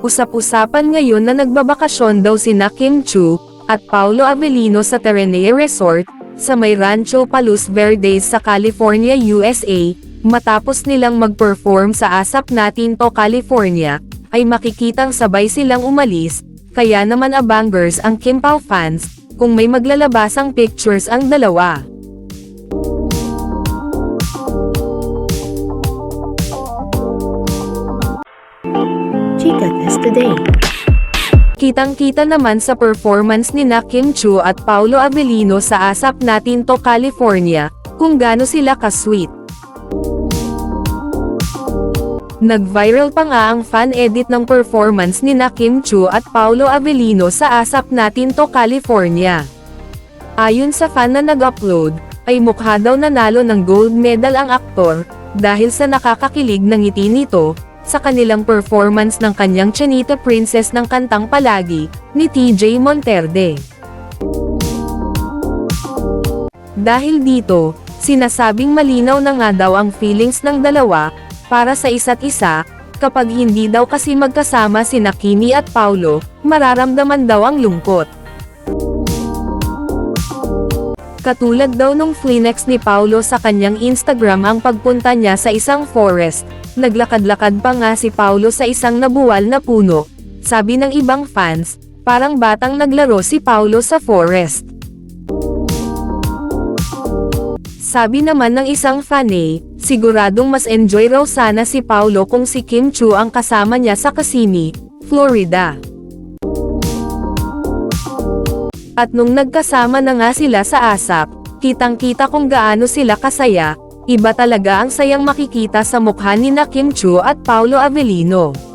Usap-usapan ngayon na nagbabakasyon daw sina Kim Chu, at Paulo Avellino sa Terranea Resort, sa may Rancho Palos Verdes sa California, USA, matapos nilang mag-perform sa Asap Natin to California, ay makikitang sabay silang umalis, kaya naman abangers ang Kim Pao fans, kung may maglalabasang pictures ang dalawa. Today. Kitang-kita naman sa performance ni na Kim Chu at Paulo Avellino sa Asap Natin to California, kung gaano sila ka-sweet. Nag-viral pa nga ang fan edit ng performance ni na Kim Chu at Paulo Avellino sa Asap Natin to California. Ayon sa fan na nag-upload, ay mukha daw nanalo ng gold medal ang aktor, dahil sa nakakakilig na ngiti nito, sa kanilang performance ng kanyang Chanita Princess ng kantang palagi, ni TJ Monterde. Dahil dito, sinasabing malinaw na nga daw ang feelings ng dalawa, para sa isa't isa, kapag hindi daw kasi magkasama si Kimi at Paulo, mararamdaman daw ang lungkot. Katulad daw nung flinex ni Paulo sa kanyang Instagram ang pagpunta niya sa isang forest, naglakad-lakad pa nga si Paulo sa isang nabuwal na puno. Sabi ng ibang fans, parang batang naglaro si Paulo sa forest. Sabi naman ng isang fan eh, siguradong mas enjoy raw sana si Paulo kung si Kim Chu ang kasama niya sa Kissimmee, Florida. At nung nagkasama na nga sila sa ASAP, kitang-kita kung gaano sila kasaya, iba talaga ang sayang makikita sa mukha ni na Kim Chu at Paulo Avellino.